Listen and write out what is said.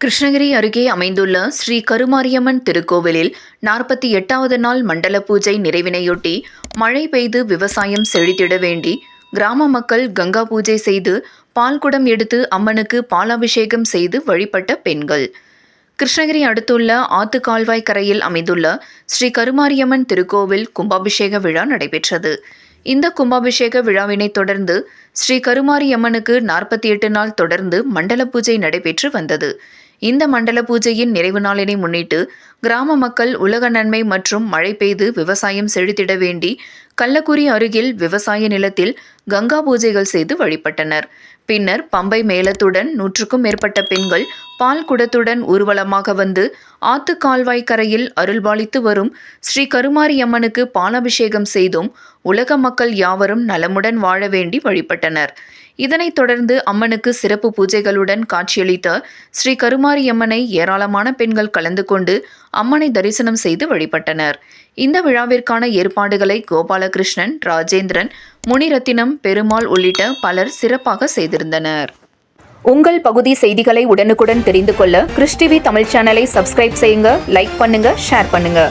கிருஷ்ணகிரி அருகே அமைந்துள்ள ஸ்ரீ கருமாரியம்மன் திருக்கோவிலில் நாற்பத்தி எட்டாவது நாள் மண்டல பூஜை நிறைவினையொட்டி மழை பெய்து விவசாயம் செழித்திட வேண்டி கிராம மக்கள் கங்கா பூஜை செய்து பால்குடம் எடுத்து அம்மனுக்கு பாலாபிஷேகம் செய்து வழிபட்ட பெண்கள். கிருஷ்ணகிரி அடுத்துள்ள ஆத்துக்கால்வாய் கரையில் அமைந்துள்ள ஸ்ரீ கருமாரியம்மன் திருக்கோவில் கும்பாபிஷேக விழா நடைபெற்றது. இந்த கும்பாபிஷேக விழாவினைத் தொடர்ந்து ஸ்ரீ கருமாரியம்மனுக்கு நாற்பத்தி எட்டு நாள் தொடர்ந்து மண்டல பூஜை நடைபெற்று வந்தது. இந்த மண்டல பூஜையின் நிறைவு நாளினை முன்னிட்டு கிராம மக்கள் உலக நன்மை மற்றும் மழை பெய்து விவசாயம் செழித்திட வேண்டி கள்ளக்குறி அருகில் விவசாய நிலத்தில் கங்கா பூஜைகள் செய்து வழிபட்டனர். பின்னர் பம்பை மேளத்துடன் நூற்றுக்கும் மேற்பட்ட பெண்கள் பால் குடத்துடன் ஊர்வலமாக வந்து ஆத்து கால்வாய் கரையில் அருள்பாலித்து வரும் ஸ்ரீ கருமாரியம்மனுக்கு பாலாபிஷேகம் செய்தும் உலக மக்கள் யாவரும் நலமுடன் வாழ வேண்டி வழிபட்டனர். இதனைத் தொடர்ந்து அம்மனுக்கு சிறப்பு பூஜைகளுடன் காட்சியளித்த ஸ்ரீ கருமாரியம்மனை ஏராளமான பெண்கள் கலந்து கொண்டு அம்மனை தரிசனம் செய்து வழிபட்டனர். இந்த விழாவிற்கான ஏற்பாடுகளை கோபாலகிருஷ்ணன் ராஜேந்திரன் முனிரத்தினம் பெருமாள் உள்ளிட்ட பலர் சிறப்பாக செய்திருந்தனர். உங்கள் பகுதி செய்திகளை உடனுக்குடன் தெரிந்து கொள்ள கிறிஸ்டிவி தமிழ் சேனலை சப்ஸ்கிரைப் செய்யுங்க லைக் பண்ணுங்க ஷேர் பண்ணுங்க.